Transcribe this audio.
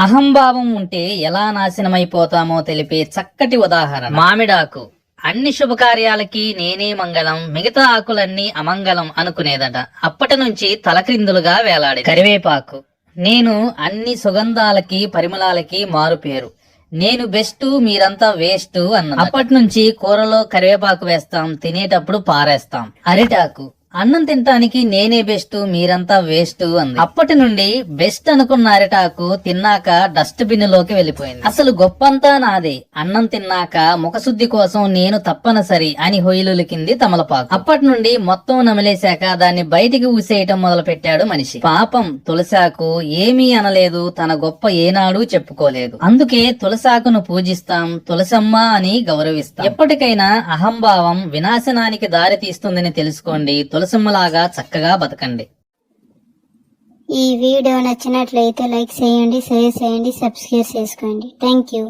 అహంభావం ఉంటే ఎలా నాశనమైపోతామో తెలిపే చక్కటి ఉదాహరణ. మామిడాకు అన్ని శుభకార్యాలకి నేనే మంగళం మిగతా ఆకులన్నీ అమంగళం అనుకునేదట. అప్పటి నుంచి తలక్రిందులుగా వేలాడి కరివేపాకు నేను అన్ని సుగంధాలకి పరిమళాలకి మారు పేరు. నేను బెస్ట్ మీరంతా వేస్ట్ అన్న అప్పటి నుంచి కూరలో కరివేపాకు వేస్తాం తినేటప్పుడు పారేస్తాం. అరిటాకు అన్నం తినటానికి నేనే బెస్ట్ మీరంతా వేస్ట్ అంది. అప్పటి నుండి బెస్ట్ అనుకున్న అరిటాకు తిన్నాక డస్ట్ బిన్లోకి వెళ్ళిపోయింది. అసలు గొప్పంతా నాదే. అన్నం తిన్నాక ముఖశుద్ధి కోసం నేను తప్పనిసరి అని హొయిలులికింది తమలపాకు. అప్పటి నుండి మొత్తం నమిలేశాక దాన్ని బయటికి ఊసేయటం మొదలు పెట్టాడు మనిషి. పాపం తులసాకు ఏమీ అనలేదు తన గొప్ప ఏనాడు చెప్పుకోలేదు. అందుకే తులసాకును పూజిస్తాం తులసమ్మ అని గౌరవిస్తాం. ఎప్పటికైనా అహంభావం వినాశనానికి దారి తీస్తుందని తెలుసుకోండి నరసింహలాగా చక్కగా బతకండి. ఈ వీడియో నచ్చినట్లయితే లైక్ చేయండి షేర్ చేయండి సబ్స్క్రైబ్ చేసుకోండి. Thank you.